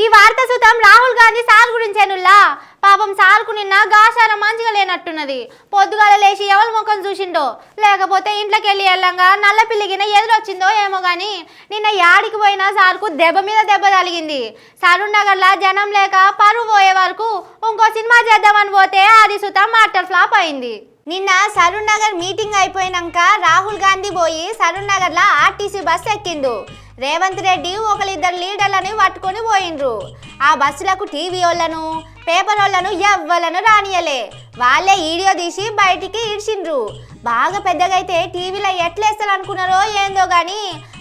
ఈ వార్త సుతం రాహుల్ గాంధీ సార్ గురించేనుల్లా? పాపం సార్కు నిన్న గాసారం మంచిగా లేనట్టున్నది. పొద్దుగాల లేచి ఎవరి ముఖం చూసిండో? లేకపోతే ఇంట్లోకి వెళ్ళి వెళ్ళంగా నల్ల పిల్లిగిన ఎదురొచ్చిందో ఏమో కానీ నిన్న యాడికి పోయినా సార్కు దెబ్బ మీద దెబ్బ తగిలింది. సరూర్ జనం లేక పరువు పోయే వరకు ఇంకో సినిమా చేద్దామని పోతే అది సుతం మాటర్ ఫ్లాప్ అయింది. నిన్న సరూర్ నగర్ మీటింగ్ అయిపోయినాక రాహుల్ గాంధీ పోయి సరూర్ నగర్లో ఆర్టీసీ బస్ ఎక్కిండు. రేవంత్ రెడ్డి ఒకరిద్దరు లీడర్లని పట్టుకొని పోయిండ్రు. ఆ బస్సులకు టీవీ వాళ్ళను పేపర్ వాళ్ళను ఎవ్వలను రానియలే వాళ్ళే వీడియో తీసి బయటికి ఇడ్చిండ్రు బాగా పెద్దగా అయితే టీవీలో ఎట్లేస్తారు అనుకున్నారో ఏందో కానీ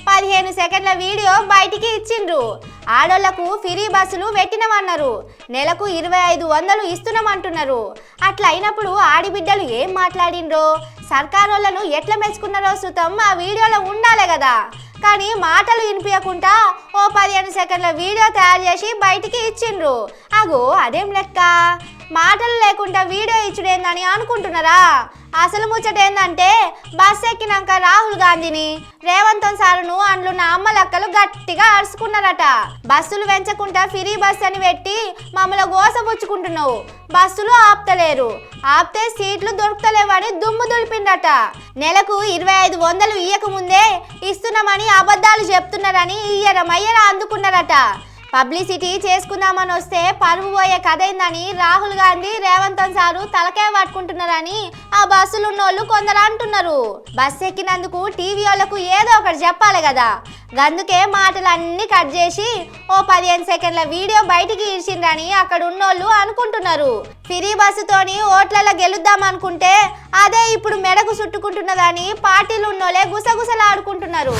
పదిహేను సెకండ్ల వీడియో బయటికి ఇచ్చిండ్రు. ఆడోళ్ళకు ఫ్రీ బస్సులు పెట్టినమన్నారు నెలకు ఇరవై ఐదు వందలు ఇస్తున్నామంటున్నారు. అట్లా అయినప్పుడు ఆడిబిడ్డలు ఏం మాట్లాడిండ్రో? సర్కారోళ్ళను ఎట్లా మెచ్చుకున్నారో సుతం ఆ వీడియోలో ఉండాలి కదా. కానీ మాటలు వినిపించకుండా ఓ పదిహేను సెకండ్ల వీడియో తయారు చేసి బయటికి ఇచ్చిండ్రు. అగో అదేం లెక్క? మాటలు లేకుండా వీడియో ఇచ్చుడేందని అనుకుంటున్నారా? అసలు ముచ్చట ఏందంటే బస్ ఎక్కినాక రాహుల్ గాంధీని రేవంత్ సారును అందులో అమ్మలక్కలు గట్టిగా అరుచుకున్నారట బస్సులు పెంచకుండా ఫ్రీ బస్ అని పెట్టి మమ్మల్ని గోసపుచ్చుకుంటున్నావు. బస్సులు ఆపుతలేరు. ఆపితే సీట్లు దొరుకుతలేవని దుమ్ము దులిపిండట నెలకు ఇరవై ఐదు వందలు ఇయ్యకముందే ఇస్తున్నామని అబద్ధాలు చెప్తున్నారని ఇయ్యరమయ్యర అందుకున్నారట. పబ్లిసిటీ చేసుకుందామని వస్తే పరువు పోయే కథ ఏందని రాహుల్ గాంధీ రేవంత్ సారు తలకే పట్టుకుంటున్నారని ఆ బస్సులున్నోళ్ళు కొందరు అంటున్నారు. బస్సు ఎక్కినందుకు టీవీ వాళ్ళకు ఏదో ఒకటి చెప్పాలి కదా. అందుకే మాటలన్నీ కట్ చేసి ఓ పదిహేను సెకండ్ల వీడియో బయటికి ఇచ్చిండ్రని అక్కడ ఉన్నోళ్ళు అనుకుంటున్నారు. ఫ్రీ బస్సుతోని ఓట్లలో గెలుద్దాం అనుకుంటే అదే ఇప్పుడు మెడకు చుట్టుకుంటున్నదని పార్టీలు ఉన్నోళ్ళే గుసగుసలాడుకుంటున్నారు.